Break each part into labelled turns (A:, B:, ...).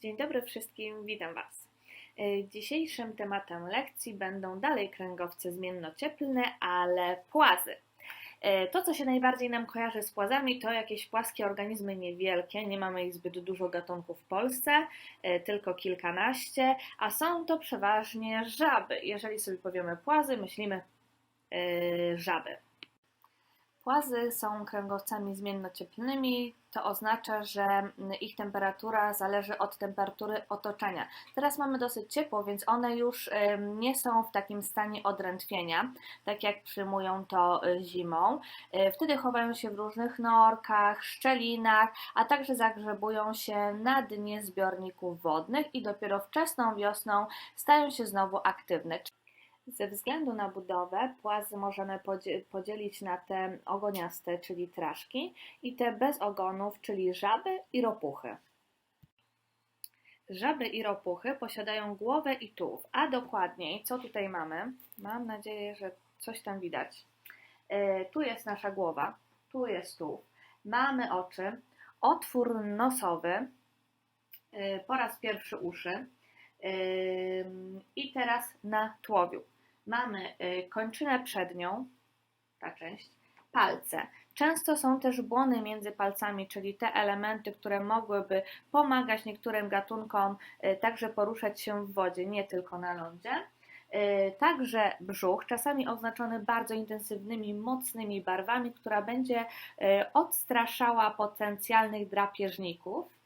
A: Dzień dobry wszystkim, witam Was. E, Dzisiejszym tematem lekcji będą dalej kręgowce zmiennocieplne, ale płazy. E, To, co się najbardziej nam kojarzy z płazami, to jakieś płaskie organizmy niewielkie. Nie mamy ich zbyt dużo gatunków w Polsce, e, tylko kilkanaście, a są to przeważnie żaby. Jeżeli sobie powiemy płazy, myślimy żaby. Płazy są kręgowcami zmiennocieplnymi, to oznacza, że mm, ich temperatura zależy od temperatury otoczenia. Teraz mamy dosyć ciepło, więc one już nie są w takim stanie odrętwienia, tak jak przyjmują to y, zimą. Y, Wtedy chowają się w różnych norkach, szczelinach, a także zagrzebują się na dnie zbiorników wodnych i dopiero wczesną wiosną stają się znowu aktywne. Ze względu na budowę płazy możemy podzie- podzielić na te ogoniaste, czyli traszki, i te bez ogonów, czyli żaby i ropuchy. Żaby i ropuchy posiadają głowę i tułów, a dokładniej, co tutaj mamy? Mam nadzieję, że coś tam widać. E, Tu jest nasza głowa, tu jest tułów. Mamy oczy, otwór nosowy, e, po raz pierwszy uszy Ym, i teraz na tułowiu. Mamy y, kończynę przednią, ta część, palce. Często są też błony między palcami, czyli te elementy, które mogłyby pomagać niektórym gatunkom y, także poruszać się w wodzie, nie tylko na lądzie. Y, Także brzuch, czasami oznaczony bardzo intensywnymi, mocnymi barwami, która będzie odstraszała potencjalnych drapieżników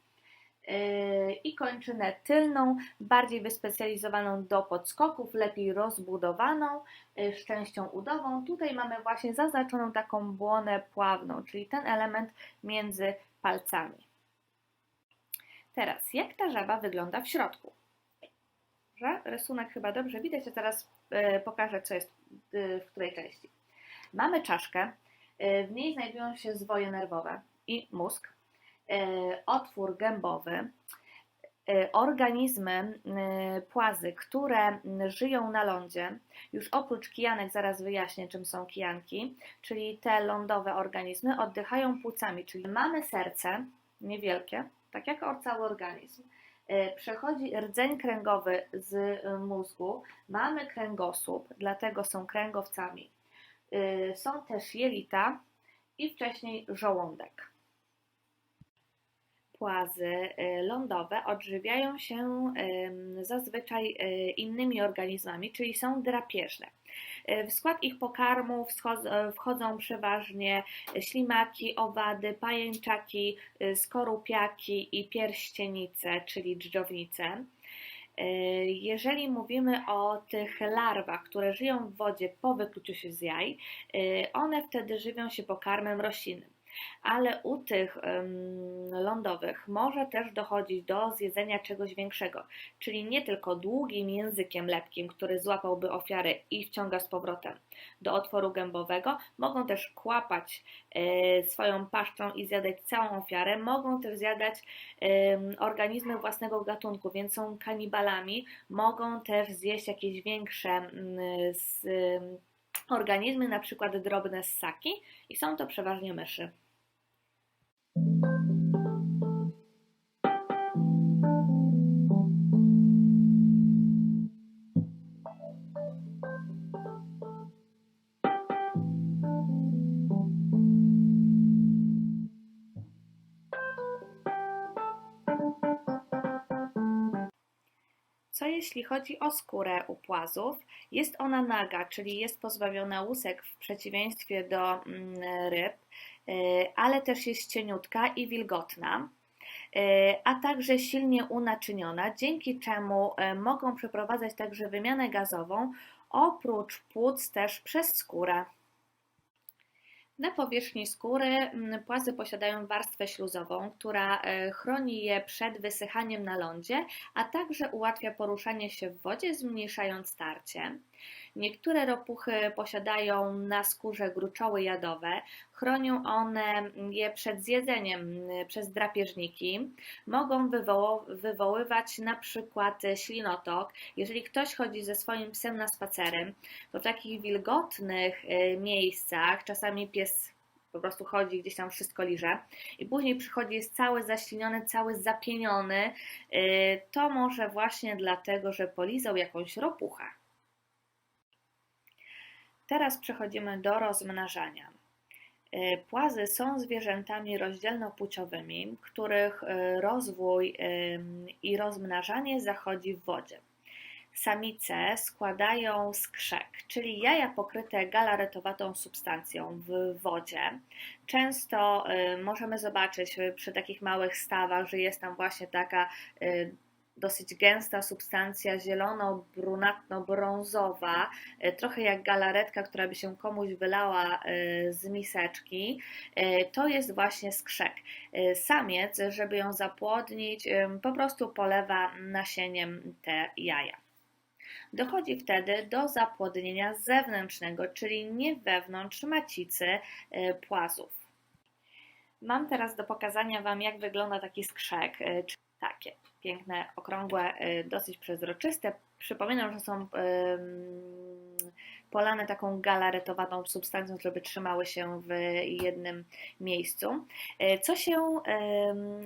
A: i kończynę tylną, bardziej wyspecjalizowaną do podskoków, lepiej rozbudowaną, yy, z częścią udową. Tutaj mamy właśnie zaznaczoną taką błonę pławną, czyli ten element między palcami. Teraz, jak ta żaba wygląda w środku? Rysunek chyba dobrze widać, a teraz yy, pokażę, co jest yy, w której części. Mamy czaszkę, yy, w niej znajdują się zwoje nerwowe i mózg otwór gębowy, e, organizmy e, płazy, które żyją na lądzie. Już oprócz kijanek, zaraz wyjaśnię, czym są kijanki, czyli te lądowe organizmy, oddychają płucami, czyli mamy serce niewielkie, tak jak cały organizm. E, Przechodzi rdzeń kręgowy z e, mózgu, mamy kręgosłup, dlatego są kręgowcami. E, Są też jelita i wcześniej żołądek płazy y, lądowe odżywiają się zazwyczaj y, innymi organizmami, czyli są drapieżne. Y, W skład ich pokarmów scho- wchodzą przeważnie ślimaki, owady, pajęczaki, skorupiaki i pierścienice, czyli dżdżownice. Jeżeli mówimy o tych larwach, które żyją w wodzie po wykluciu się z jaj, one wtedy żywią się pokarmem roślinnym ale u tych lądowych może też dochodzić do zjedzenia czegoś większego, czyli nie tylko długim językiem lepkim, który złapałby ofiarę i wciąga z powrotem do otworu gębowego, mogą też kłapać y, swoją paszczą i zjadać całą ofiarę, mogą też zjadać organizmy własnego gatunku, więc są kanibalami, mogą też zjeść jakieś większe organizmy, na przykład drobne ssaki i są to przeważnie myszy. Co jeśli chodzi o skórę u płazów? Jest ona naga, czyli jest pozbawiona łusek w przeciwieństwie do mm, ryb, ale też jest cieniutka i wilgotna, y, a także silnie unaczyniona, dzięki czemu y, mogą przeprowadzać także wymianę gazową, oprócz płuc też przez skórę. Na powierzchni skóry płazy posiadają warstwę śluzową, która e, chroni je przed wysychaniem na lądzie, a także ułatwia poruszanie się w wodzie, zmniejszając tarcie. Niektóre ropuchy posiadają na skórze gruczoły jadowe, chronią one je przed zjedzeniem mm, przez drapieżniki, mogą wywoło- wywoływać na przykład ślinotok. Jeżeli ktoś chodzi ze swoim psem na spacery, to w takich wilgotnych e, miejscach czasami pies po prostu chodzi, gdzieś tam wszystko liże i później przychodzi, jest cały zaśliniony, cały zapieniony, y, to może właśnie dlatego, że polizał jakąś ropuchę. Teraz przechodzimy do rozmnażania. Y, płazy są zwierzętami rozdzielnopłciowymi, których y, rozwój i rozmnażanie zachodzi w wodzie. Samice składają skrzek, czyli jaja pokryte galaretowatą substancją w wodzie. Często y, możemy zobaczyć przy takich małych stawach, że jest tam właśnie taka dosyć gęsta substancja zielono-brunatno-brązowa, y, trochę jak galaretka, która by się komuś wylała z miseczki. To jest właśnie skrzek. Samiec, żeby ją zapłodnić, po prostu polewa nasieniem te jaja. Dochodzi wtedy do zapłodnienia zewnętrznego, czyli nie wewnątrz macicy e, płazów. Mam teraz do pokazania Wam, jak wygląda taki skrzek, e, takie piękne, okrągłe, e, dosyć przezroczyste. Przypominam, że są polane taką galaretowaną substancją, żeby trzymały się w jednym miejscu. Co się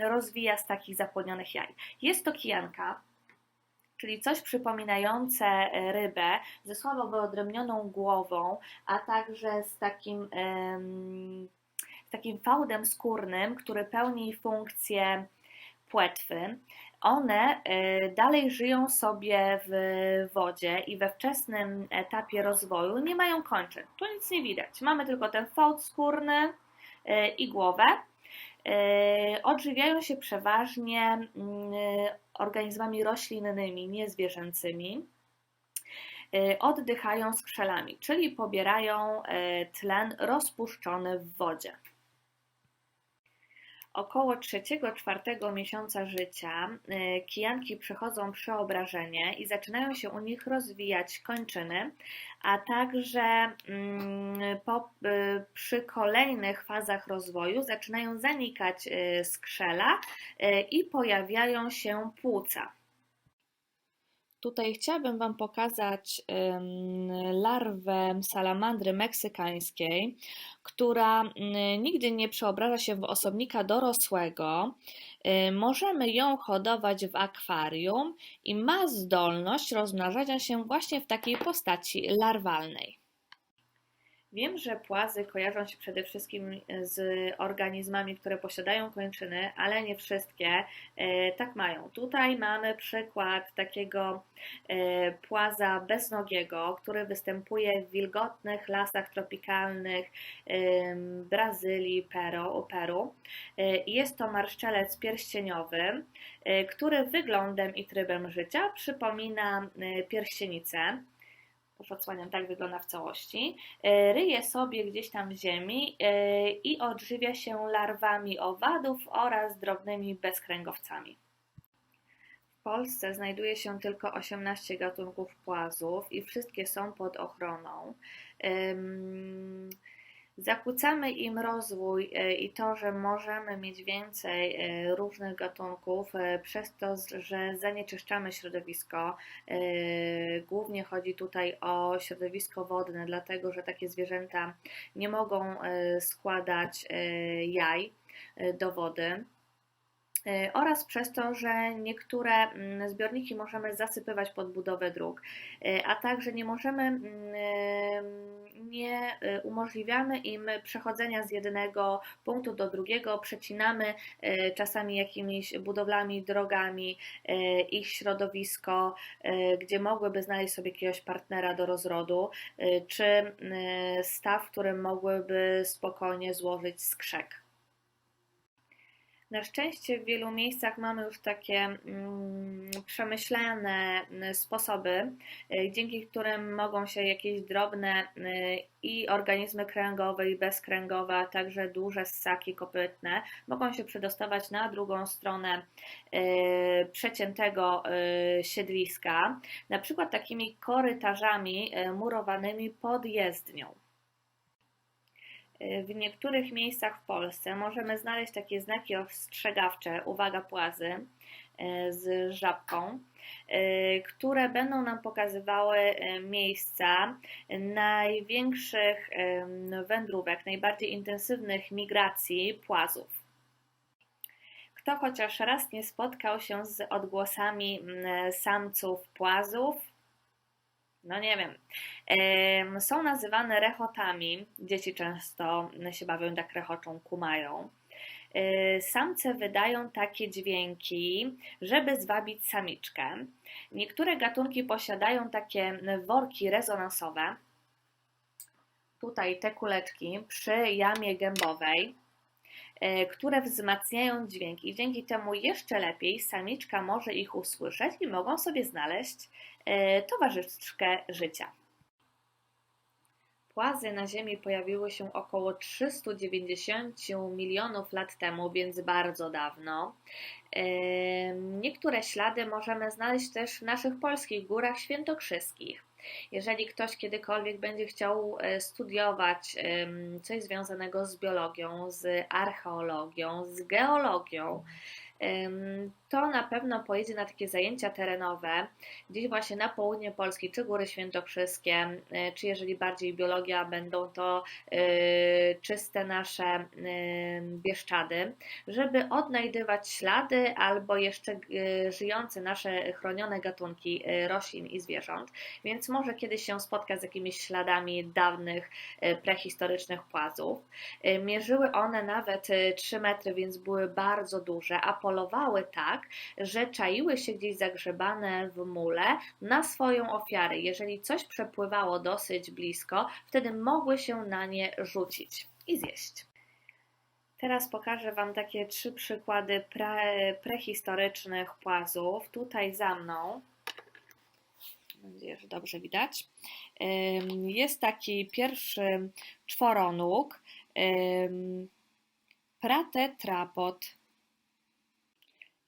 A: rozwija z takich zapłodnionych jaj? Jest to kijanka, czyli coś przypominające e, rybę ze słabo wyodrębnioną głową, a także z takim, z takim fałdem skórnym, który pełni funkcję płetwy. One e, dalej żyją sobie w wodzie i we wczesnym etapie rozwoju nie mają kończyn. Tu nic nie widać. Mamy tylko ten fałd skórny e, i głowę. E, odżywiają się przeważnie mm, organizmami roślinnymi, niezwierzęcymi. Oddychają skrzelami, czyli pobierają tlen rozpuszczony w wodzie. Około trzeciego-czwartego miesiąca życia y, kijanki przechodzą przeobrażenie i zaczynają się u nich rozwijać kończyny, a także mm, po, y, przy kolejnych fazach rozwoju zaczynają zanikać y, skrzela i pojawiają się płuca. Tutaj chciałabym Wam pokazać larwę salamandry meksykańskiej, która nigdy nie przeobraża się w osobnika dorosłego. Możemy ją hodować w akwarium i ma zdolność rozmnażania się właśnie w takiej postaci larwalnej. Wiem, że płazy kojarzą się przede wszystkim z organizmami, które posiadają kończyny, ale nie wszystkie e, tak mają. Tutaj mamy przykład takiego e, płaza beznogiego, który występuje w wilgotnych lasach tropikalnych Brazylii, Peru. Peru. E, jest to marszczelec pierścieniowy, który wyglądem i trybem życia przypomina pierścienicę już odsłaniam, tak wygląda w całości, e, ryje sobie gdzieś tam w ziemi e, i odżywia się larwami owadów oraz drobnymi bezkręgowcami. W Polsce znajduje się tylko 18 gatunków płazów i wszystkie są pod ochroną. Zakłócamy im rozwój e, i to, że możemy mieć więcej e, różnych gatunków, e, przez to, że zanieczyszczamy środowisko. Głównie chodzi tutaj o środowisko wodne, dlatego że takie zwierzęta nie mogą składać jaj do wody. E, oraz przez to, że niektóre mm, zbiorniki możemy zasypywać pod budowę dróg, e, a także nie możemy, mm, nie e, umożliwiamy im przechodzenia z jednego punktu do drugiego, przecinamy czasami jakimiś budowlami, drogami ich środowisko, gdzie mogłyby znaleźć sobie jakiegoś partnera do rozrodu, czy staw, w którym mogłyby spokojnie złożyć skrzek. Na szczęście w wielu miejscach mamy już takie mm, przemyślane mm, sposoby, y, dzięki którym mogą się jakieś drobne y, i organizmy kręgowe i bezkręgowe, a także duże ssaki kopytne mogą się przedostawać na drugą stronę y, przeciętego siedliska, na przykład takimi korytarzami murowanymi pod jezdnią. W niektórych miejscach w Polsce możemy znaleźć takie znaki ostrzegawcze, uwaga płazy, e, z żabką, e, które będą nam pokazywały miejsca największych wędrówek, najbardziej intensywnych migracji płazów. Kto chociaż raz nie spotkał się z odgłosami samców płazów, no nie wiem, są nazywane rechotami. Dzieci często się bawią, tak rechoczą, kumają. E, samce wydają takie dźwięki, żeby zwabić samiczkę. Niektóre gatunki posiadają takie worki rezonansowe. Tutaj te kuleczki przy jamie gębowej, e, które wzmacniają dźwięk i dzięki temu jeszcze lepiej samiczka może ich usłyszeć i mogą sobie znaleźć towarzyszkę życia. Płazy na Ziemi pojawiły się około 390 milionów lat temu, więc bardzo dawno. Niektóre ślady możemy znaleźć też w naszych polskich górach świętokrzyskich. Jeżeli ktoś kiedykolwiek będzie chciał e, studiować coś związanego z biologią, z archeologią, z geologią, to na pewno pojedzie na takie zajęcia terenowe, gdzieś właśnie na południe Polski, czy Góry Świętokrzyskie, e, czy jeżeli bardziej biologia, będą to e, czyste nasze e, Bieszczady, żeby odnajdywać ślady albo jeszcze żyjące nasze chronione gatunki roślin i zwierząt, więc może kiedyś się spotkać z jakimiś śladami dawnych prehistorycznych płazów. Mierzyły one nawet 3 metry, więc były bardzo duże, a polowały tak, że czaiły się gdzieś zagrzebane w mule na swoją ofiarę. Jeżeli coś przepływało dosyć blisko, wtedy mogły się na nie rzucić i zjeść. Teraz pokażę Wam takie trzy przykłady pre, prehistorycznych płazów. Tutaj za mną, mam nadzieję, że dobrze widać, jest taki pierwszy czworonóg, pratetrapod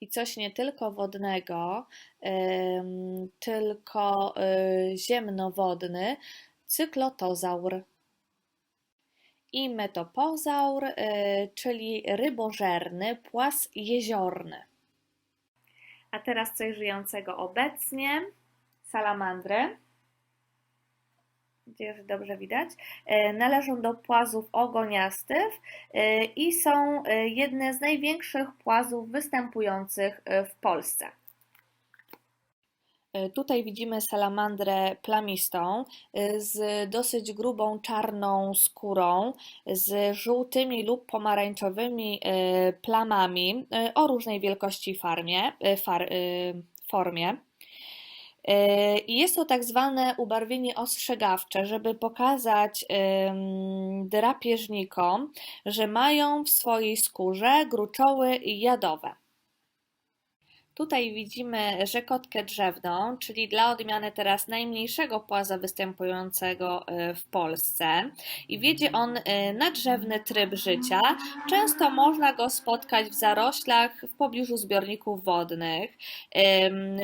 A: i coś nie tylko wodnego, tylko y, ziemnowodny, cyklotozaur i metopozaur, y, czyli rybożerny płas jeziorny. A teraz coś żyjącego obecnie, salamandry nadzieję, że dobrze widać, e, należą do płazów ogoniastych e, i są e, jedne z największych płazów występujących w Polsce. Tutaj widzimy salamandrę plamistą z dosyć grubą czarną skórą, z żółtymi lub pomarańczowymi plamami o różnej wielkości farmie, far, formie. E, I jest to tak zwane ubarwienie ostrzegawcze, żeby pokazać drapieżnikom, że mają w swojej skórze gruczoły jadowe. Tutaj widzimy rzekotkę drzewną, czyli dla odmiany teraz najmniejszego płaza występującego e, w Polsce i wiedzie on e, na drzewny tryb życia. Często można go spotkać w zaroślach w pobliżu zbiorników wodnych.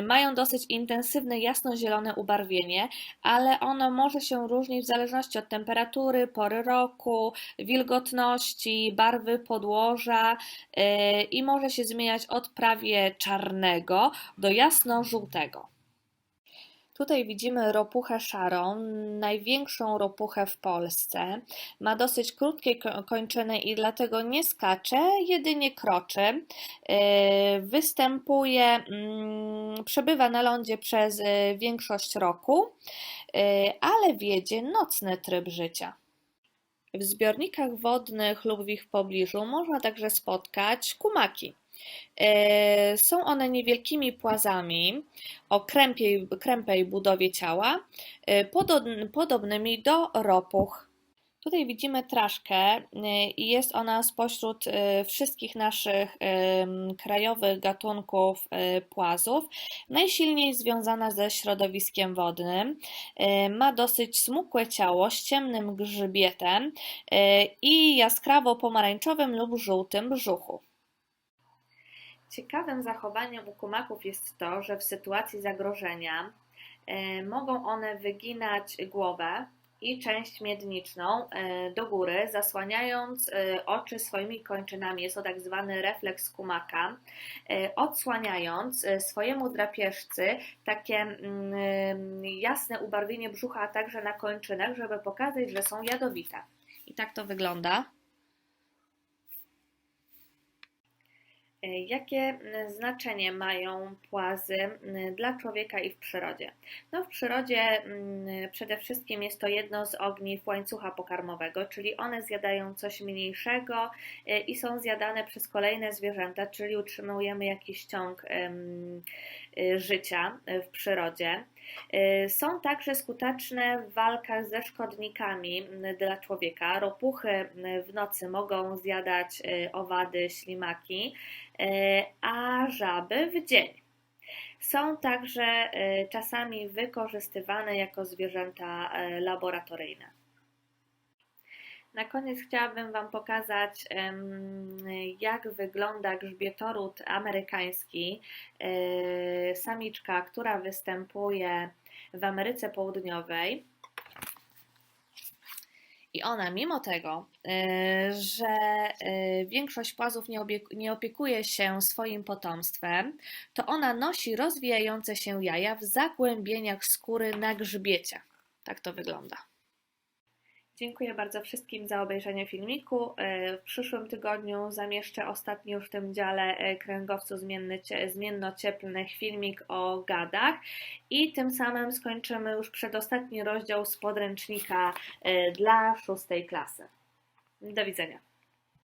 A: Mają dosyć intensywne jasnozielone ubarwienie, ale ono może się różnić w zależności od temperatury, pory roku, wilgotności, barwy podłoża e, i może się zmieniać od prawie czarnego czarnego do jasno-żółtego. Tutaj widzimy ropuchę szarą, największą ropuchę w Polsce. Ma dosyć krótkie kończyny i dlatego nie skacze, jedynie kroczy. E, występuje, mm, przebywa na lądzie przez e, większość roku, e, ale wiedzie nocny tryb życia. W zbiornikach wodnych lub w ich pobliżu można także spotkać kumaki. E, są one niewielkimi płazami o krępiej, krępej budowie ciała, e, podobnymi do ropuch. Tutaj widzimy traszkę e, i jest ona spośród wszystkich naszych krajowych gatunków płazów najsilniej związana ze środowiskiem wodnym. Ma dosyć smukłe ciało z ciemnym grzbietem i jaskrawo pomarańczowym lub żółtym brzuchu. Ciekawym zachowaniem u kumaków jest to, że w sytuacji zagrożenia e, mogą one wyginać głowę i część miedniczną e, do góry, zasłaniając e, oczy swoimi kończynami. Jest to tak zwany refleks kumaka, odsłaniając swojemu drapieżcy takie mm, jasne ubarwienie brzucha, a także na kończynach, żeby pokazać, że są jadowite. I tak to wygląda. Jakie mm, znaczenie mają płazy mm, dla człowieka i w przyrodzie? No, w przyrodzie mm, przede wszystkim jest to jedno z ogniw łańcucha pokarmowego, czyli one zjadają coś mniejszego e, i są zjadane przez kolejne zwierzęta, czyli utrzymujemy jakiś ciąg e, życia e, w przyrodzie. E, Są także skuteczne w walkach ze szkodnikami dla człowieka. Ropuchy w nocy mogą zjadać e, owady, ślimaki, e, a żaby w dzień. Są także czasami wykorzystywane jako zwierzęta laboratoryjne. Na koniec chciałabym Wam pokazać, jak wygląda grzbietoród amerykański. E, Samiczka, która występuje w Ameryce Południowej. I ona, mimo tego, e, że e, większość płazów nie opiekuje się swoim potomstwem, to ona nosi rozwijające się jaja w zagłębieniach skóry na grzbiecie. Tak to wygląda. Dziękuję bardzo wszystkim za obejrzenie filmiku. E, W przyszłym tygodniu zamieszczę ostatni już w tym dziale e, kręgowcu zmiennocieplnych filmik o gadach i tym samym skończymy już przedostatni rozdział z podręcznika e, dla szóstej klasy. Do widzenia.